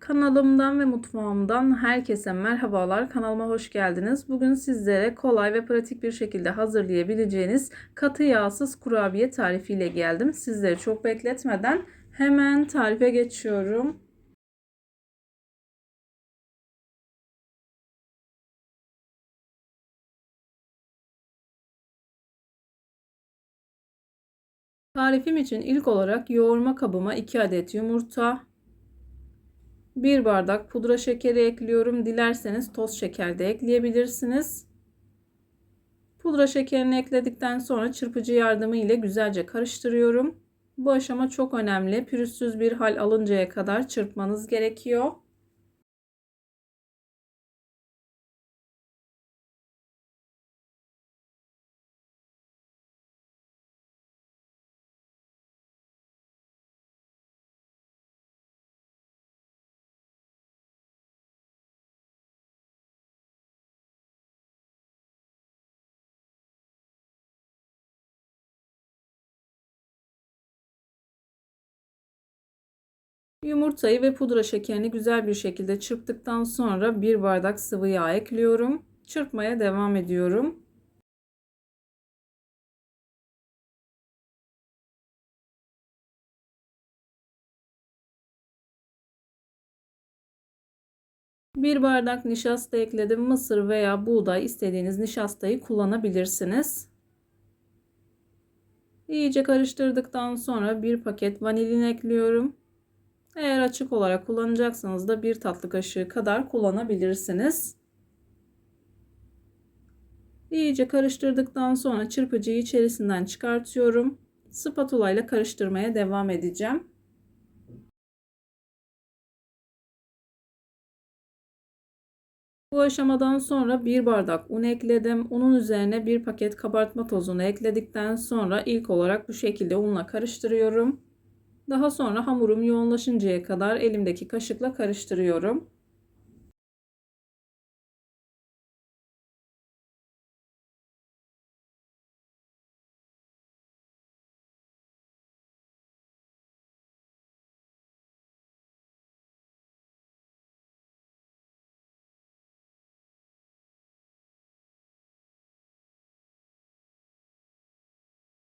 Kanalımdan ve mutfağımdan herkese merhabalar. Kanalıma hoş geldiniz. Bugün sizlere kolay ve pratik bir şekilde hazırlayabileceğiniz katı yağsız kurabiye tarifiyle geldim. Sizleri çok bekletmeden hemen tarife geçiyorum. Tarifim için ilk olarak yoğurma kabıma 2 adet yumurta, 1 bardak pudra şekeri ekliyorum. Dilerseniz toz şeker de ekleyebilirsiniz. Pudra şekerini ekledikten sonra çırpıcı yardımı ile güzelce karıştırıyorum. Bu aşama çok önemli. Pürüzsüz bir hal alıncaya kadar çırpmanız gerekiyor. Yumurtayı ve pudra şekerini güzel bir şekilde çırptıktan sonra bir bardak sıvı yağ ekliyorum. Çırpmaya devam ediyorum. Bir bardak nişasta ekledim. Mısır veya buğday istediğiniz nişastayı kullanabilirsiniz. İyice karıştırdıktan sonra bir paket vanilin ekliyorum. Eğer açık olarak kullanacaksanız da bir tatlı kaşığı kadar kullanabilirsiniz. İyice karıştırdıktan sonra çırpıcıyı içerisinden çıkartıyorum. Spatula ile karıştırmaya devam edeceğim. Bu aşamadan sonra bir bardak un ekledim. Unun üzerine bir paket kabartma tozunu ekledikten sonra ilk olarak bu şekilde unla karıştırıyorum. Daha sonra hamurum yoğunlaşıncaya kadar elimdeki kaşıkla karıştırıyorum.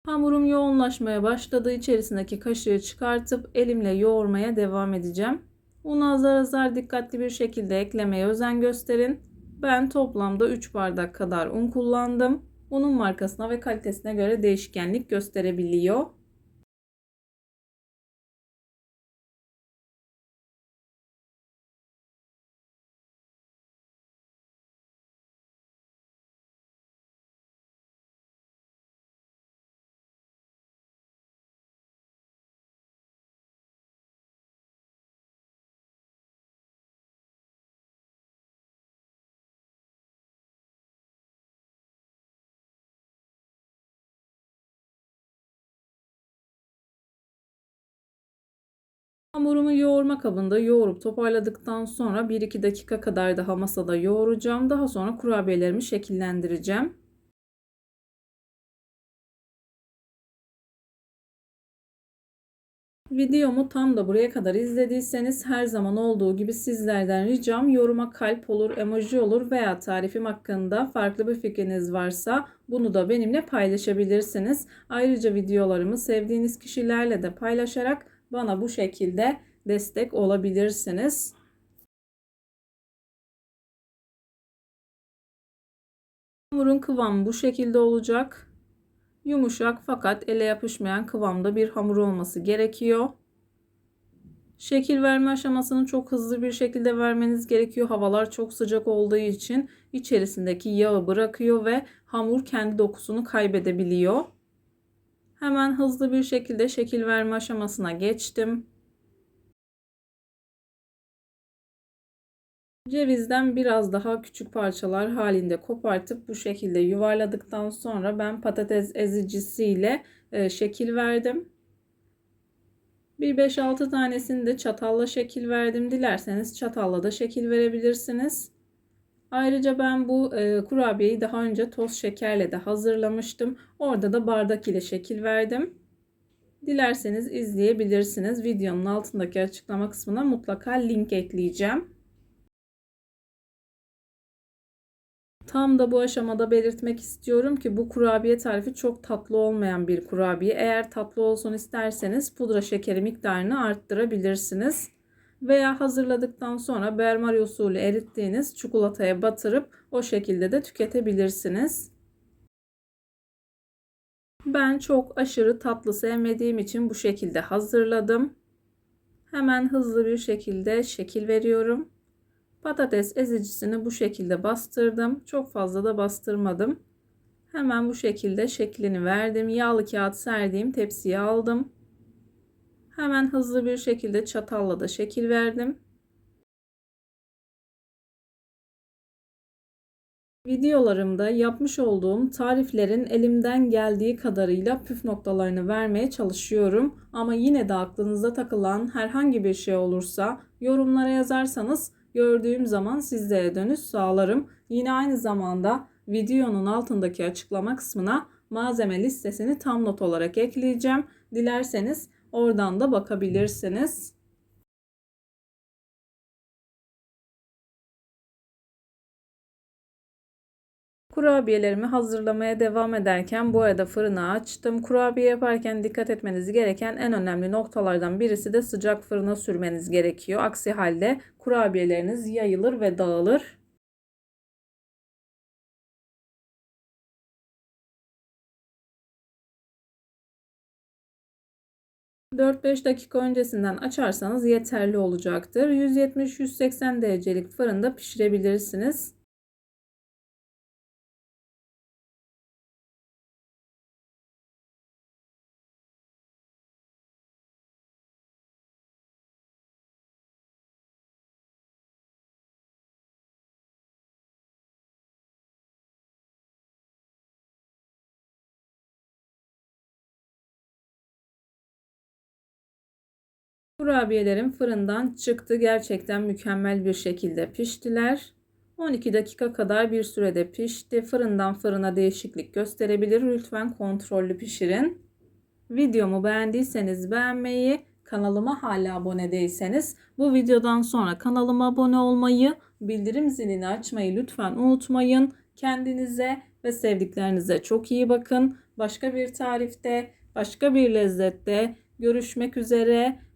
Hamurum yoğunlaşmaya başladı. İçerisindeki kaşığı çıkartıp elimle yoğurmaya devam edeceğim. Unu azar azar dikkatli bir şekilde eklemeye özen gösterin. Ben toplamda 3 bardak kadar un kullandım. Unun markasına ve kalitesine göre değişkenlik gösterebiliyor. Hamurumu yoğurma kabında yoğurup toparladıktan sonra 1-2 dakika kadar daha masada yoğuracağım. Daha sonra kurabiyelerimi şekillendireceğim. Videomu tam da buraya kadar izlediyseniz her zaman olduğu gibi sizlerden ricam yoruma kalp olur, emoji olur veya tarifim hakkında farklı bir fikriniz varsa bunu da benimle paylaşabilirsiniz. Ayrıca videolarımı sevdiğiniz kişilerle de paylaşarak bana bu şekilde destek olabilirsiniz. Hamurun kıvamı bu şekilde olacak. Yumuşak fakat ele yapışmayan kıvamda bir hamur olması gerekiyor. Şekil verme aşamasını çok hızlı bir şekilde vermeniz gerekiyor. Havalar çok sıcak olduğu için içerisindeki yağı bırakıyor ve hamur kendi dokusunu kaybedebiliyor. Hemen hızlı bir şekilde şekil verme aşamasına geçtim. Cevizden biraz daha küçük parçalar halinde kopartıp bu şekilde yuvarladıktan sonra ben patates ezicisiyle e, şekil verdim. Bir 5-6 tanesini de çatalla şekil verdim. Dilerseniz çatalla da şekil verebilirsiniz. Ayrıca ben bu e, kurabiyeyi daha önce toz şekerle de hazırlamıştım. Orada da bardak ile şekil verdim. Dilerseniz izleyebilirsiniz. Videonun altındaki açıklama kısmına mutlaka link ekleyeceğim. Tam da bu aşamada belirtmek istiyorum ki bu kurabiye tarifi çok tatlı olmayan bir kurabiye. Eğer tatlı olsun isterseniz pudra şekeri miktarını arttırabilirsiniz. Veya hazırladıktan sonra bermari usulü erittiğiniz çikolataya batırıp o şekilde de tüketebilirsiniz. Ben çok aşırı tatlı sevmediğim için bu şekilde hazırladım. Hemen hızlı bir şekilde şekil veriyorum. Patates ezicisini bu şekilde bastırdım. Çok fazla da bastırmadım. Hemen bu şekilde şeklini verdim. Yağlı kağıt serdiğim tepsiye aldım. Hemen hızlı bir şekilde çatalla da şekil verdim. Videolarımda yapmış olduğum tariflerin elimden geldiği kadarıyla püf noktalarını vermeye çalışıyorum. Ama yine de aklınıza takılan herhangi bir şey olursa yorumlara yazarsanız gördüğüm zaman sizlere dönüş sağlarım. Yine aynı zamanda videonun altındaki açıklama kısmına malzeme listesini tam not olarak ekleyeceğim. Dilerseniz oradan da bakabilirsiniz. Kurabiyelerimi hazırlamaya devam ederken bu arada fırını açtım. Kurabiye yaparken dikkat etmeniz gereken en önemli noktalardan birisi de sıcak fırına sürmeniz gerekiyor. Aksi halde kurabiyeleriniz yayılır ve dağılır. ...4-5 dakika öncesinden açarsanız yeterli olacaktır. 170-180 derecelik fırında pişirebilirsiniz. Kurabiyelerim fırından çıktı. Gerçekten mükemmel bir şekilde piştiler. 12 dakika kadar bir sürede pişti. Fırından fırına değişiklik gösterebilir. Lütfen kontrollü pişirin. Videomu beğendiyseniz beğenmeyi, kanalıma hala abone değilseniz bu videodan sonra kanalıma abone olmayı, bildirim zilini açmayı lütfen unutmayın. Kendinize ve sevdiklerinize çok iyi bakın. Başka bir tarifte, başka bir lezzette görüşmek üzere.